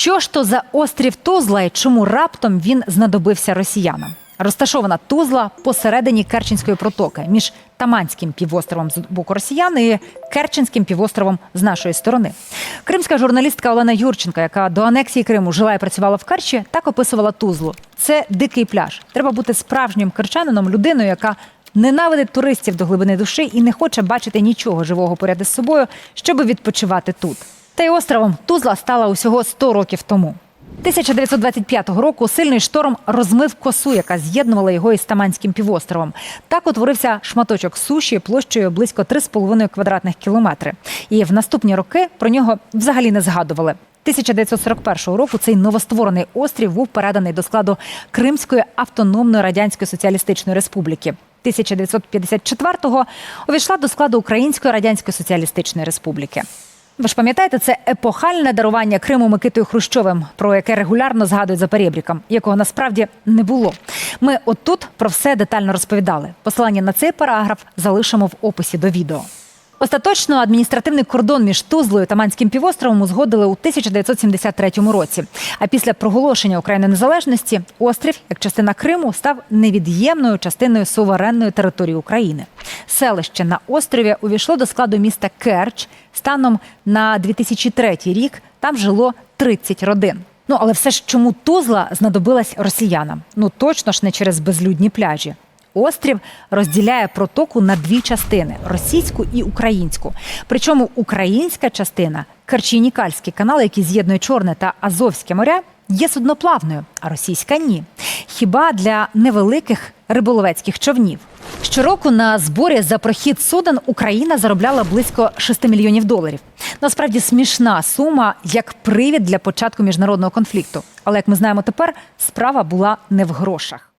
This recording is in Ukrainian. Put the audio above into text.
Що ж то за острів Тузла і чому раптом він знадобився росіянам? Розташована Тузла посередині Керченської протоки між Таманським півостровом з боку росіян і Керченським півостровом з нашої сторони. Кримська журналістка Олена Юрченка, яка до анексії Криму жила і працювала в Керчі, так описувала Тузлу. Це дикий пляж. Треба бути справжнім керчанином, людиною, яка ненавидить туристів до глибини душі і не хоче бачити нічого живого поряд із собою, щоб відпочивати тут. Та й островом Тузла стала усього 100 років тому. 1925 року сильний шторм розмив косу, яка з'єднувала його із Таманським півостровом. Так утворився шматочок суші площею близько 3,5 квадратних кілометри. І в наступні роки про нього взагалі не згадували. 1941 року цей новостворений острів був переданий до складу Кримської автономної радянської соціалістичної республіки. 1954-го увійшла до складу Української радянської соціалістичної республіки. Ви ж пам'ятаєте, це епохальне дарування Криму Микитою Хрущовим, про яке регулярно згадують за перебріком, якого насправді не було. Ми отут про все детально розповідали. Посилання на цей параграф залишимо в описі до відео. Остаточно адміністративний кордон між Тузлою та Манським півостровом узгодили у 1973 році. А після проголошення України незалежності острів, як частина Криму, став невід'ємною частиною суверенної території України. Селище на острові увійшло до складу міста Керч. Станом на 2003 рік там жило 30 родин. Ну але все ж чому Тузла знадобилась росіянам? Ну точно ж не через безлюдні пляжі. Острів розділяє протоку на дві частини російську і українську. Причому українська частина Керчі-Нікальський канал, який з'єднує Чорне та Азовське моря, є судноплавною, а російська ні. Хіба для невеликих риболовецьких човнів. Щороку на зборі за прохід суден Україна заробляла близько 6 мільйонів доларів. Насправді смішна сума як привід для початку міжнародного конфлікту. Але як ми знаємо тепер, справа була не в грошах.